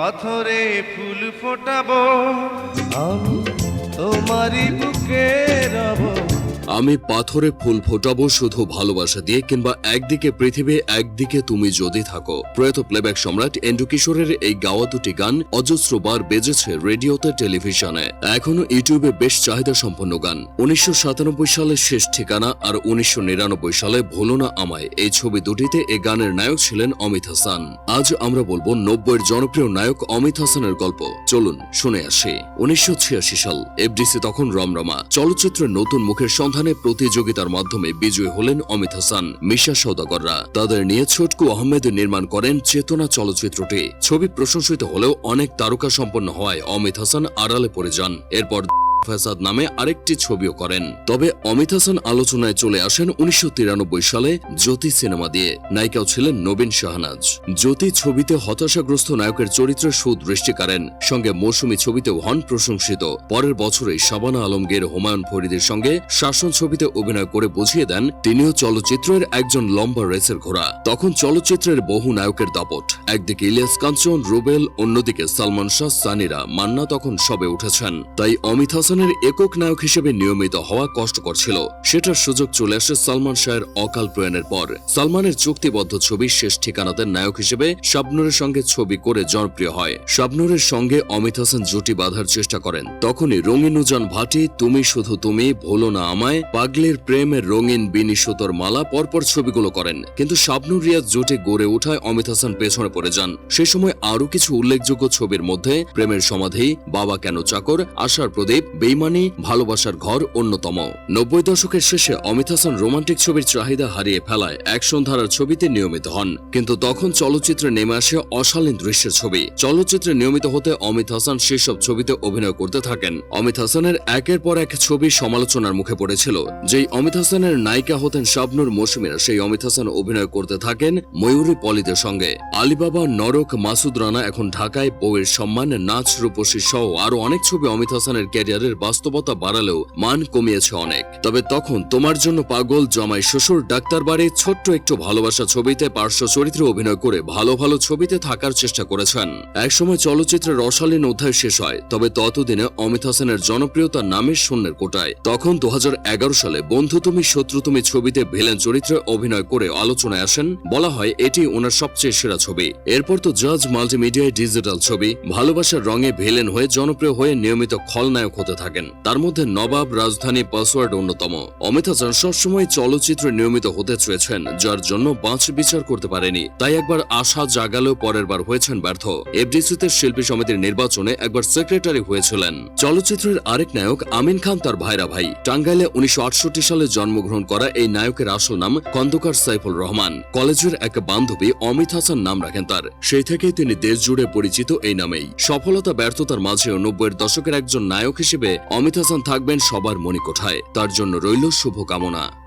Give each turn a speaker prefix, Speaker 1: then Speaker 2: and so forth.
Speaker 1: পাথরে ফুল ফোটাবো। আমি তোমারই বুকে রব।
Speaker 2: আমি পাথরে ফুল ফোটাবো শুধু ভালোবাসা দিয়ে কিংবা একদিকে পৃথিবী, একদিকে তুমি যদি থাকো। প্রয়াত প্লেব্যাক সম্রাট এন্ডু কিশোরের এই গাওয়া দুটি গান অজস্রবার বেজেছে রেডিওতে, টেলিভিশনে। এখনও ইউটিউবে বেশ চাহিদা সম্পন্ন গান। উনিশশো সালের শেষ ঠিকানা আর উনিশশো নিরানব্বই সালে ভুলো না আমায়। এই ছবি দুটিতে এই গানের নায়ক ছিলেন অমিত হাসান। আজ আমরা বলব নব্বইয়ের জনপ্রিয় নায়ক অমিত হাসানের গল্প। চলুন শুনে আসি। উনিশশো ছিয়াশি সাল, এফডিসি তখন রমরমা। চলচ্চিত্রের নতুন মুখের সন্ধানে প্রতিযোগিতার মাধ্যমে বিজয়ী হলেন অমিত হাসান, মিশা সৌদাগররা তাদের নিয়ে ছোটকু আহমেদ নির্মাণ করেন চেতনা চলচ্চিত্রটি। ছবি প্রশংসিত হলেও অনেক তারকা সম্পন্ন হওয়ায় অমিত হাসান আড়ালে পড়ে যান। এরপর ফেসাদ নামে আরেকটি ছবিও করেন। তবে অমিত হাসান আলোচনায় চলে আসেন উনিশশো তিরানব্বই সালে জ্যোতি সিনেমা দিয়ে। নায়িকাও ছিলেন নবীন শাহনাজ। জ্যোতি ছবিতে হতাশাগ্রস্ত নায়কের চরিত্রে সুদৃষ্টি করেন সঙ্গে মৌসুমী ছবিতেও হন প্রশংসিত। পরের বছরে শাবানা আলমগীর, হুমায়ুন ফরিদের সঙ্গে শাসন ছবিতে অভিনয় করে বুঝিয়ে দেন, তিনিও চলচ্চিত্রের একজন লম্বা রেসের ঘোড়া। তখন চলচ্চিত্রের বহু নায়কের দাপট। একদিকে ইলিয়াস কাঞ্চন, রুবেল, অন্যদিকে সালমান শাহ, সানিরা, মান্না তখন সবে উঠেছেন। তাই অমিত হাসানের একক নায়ক হিসেবে নিয়মিত হওয়া কষ্টকর ছিল। সেটার সুযোগ চলে আসে সালমান শাহের অকাল প্রয়াণের পর। সালমানের চুক্তিবদ্ধ ছবি শেষ ঠিকানাতে নায়ক হিসেবে শাবনুরের সঙ্গে ছবি করে জনপ্রিয় হয়। শাবনুরের সঙ্গে অমিত হাসান জুটি বাঁধার চেষ্টা করেন। তখনই রঙিন উজান ভাটি, তুমি শুধু তুমি, ভুলো না আমায় পাগলের প্রেমের রঙিন বিনি সুতোর মালা পরপর ছবিগুলো করেন। কিন্তু শাবনুর রিয়াজ জুটি গড়ে ওঠায় অমিত হাসান পেছনে পড়ে যান। সে সময় আরও কিছু উল্লেখযোগ্য ছবির মধ্যে, প্রেমের সমাধি বাবা কেন চাকর আশার প্রদীপ বেইমানি, ভালোবাসার ঘর অন্যতম। নব্বই দশকের শেষে অমিত হাসান রোমান্টিক ছবির চাহিদা হারিয়ে ফেলায় অ্যাকশন ধারার ছবিতে নিয়মিত হন। কিন্তু তখন চলচ্চিত্রে নেমে আসে অশালীন দৃশ্যের ছবি। চলচ্চিত্রে নিয়মিত হতে অমিত হাসান সেসব ছবিতে অভিনয় করতে থাকেন। অমিত হাসানের একের পর এক ছবি সমালোচনার মুখে পড়েছিল, যেই অমিত হাসানের নায়িকা হতেন শাবনুর মৌসুমীরা। সেই অমিত হাসান অভিনয় করতে থাকেন ময়ূরী পলিদের সঙ্গে। আলিবাবা নরক মাসুদ রানা এখন ঢাকায় বউয়ের সম্মান, নাচ, রূপসী সহ আরও অনেক ছবি অমিত হাসানের ক্যারিয়ারের বাস্তবতা বাড়ালেও মান কমিয়েছে অনেক। তবে তখন তোমার জন্য পাগল জমাই শ্বশুর ডাক্তার বাড়ি ছোট্ট একটু ভালোবাসা ছবিতে পার্শ্ব চরিত্রে অভিনয় করে ভালো ভালো ছবিতে থাকার চেষ্টা করেছেন। একসময় চলচ্চিত্রের রসালীন অধ্যায় শেষ হয়, তবে ততদিনে অমিত হাসানের জনপ্রিয়তা নামের শূন্যের কোটায়। তখন দু হাজার এগারো সালে বন্ধু তুমি, শত্রু তুমি ছবিতে ভিলেন চরিত্রে অভিনয় করে আলোচনায় আসেন। বলা হয়, এটি ওনার সবচেয়ে সেরা ছবি। এরপর তো জাজ মাল্টিমিডিয়ায় ডিজিটাল ছবি, ভালোবাসার রঙে ভিলেন হয়ে জনপ্রিয় হয়ে নিয়মিত খলনায়ক হতে থাকেন। তার মধ্যে নবাব রাজধানী পাসওয়ার্ড অন্যতম। অমিত হাসান সবসময় চলচ্চিত্রে নিয়মিত হতে চেয়েছেন, যার জন্য বাঁচ বিচার করতে পারেনি। তাই একবার আশা জাগালেও পরের বার হয়েছেন ব্যর্থ। এফডিসিতে শিল্পী সমিতির নির্বাচনে একবার সেক্রেটারি হয়েছিলেন। চলচ্চিত্রের আরেক নায়ক আমিন খান তার ভাইরা ভাই। টাঙ্গাইলে উনিশশো আটষট্টি সালে জন্মগ্রহণ করা এই নায়কের আসল নাম খন্দকার সাইফুল রহমান। কলেজের এক বান্ধবী অমিত হাসান নাম রাখেন তার। সেই থেকেই তিনি দেশ জুড়ে পরিচিত এই নামেই। সফলতা, ব্যর্থতার মাঝেও নব্বইয়ের দশকের একজন নায়ক হিসেবে অমিত হাসান থাকবেন সবার মনে কোঠায় তার জন্য রইল শুভকামনা।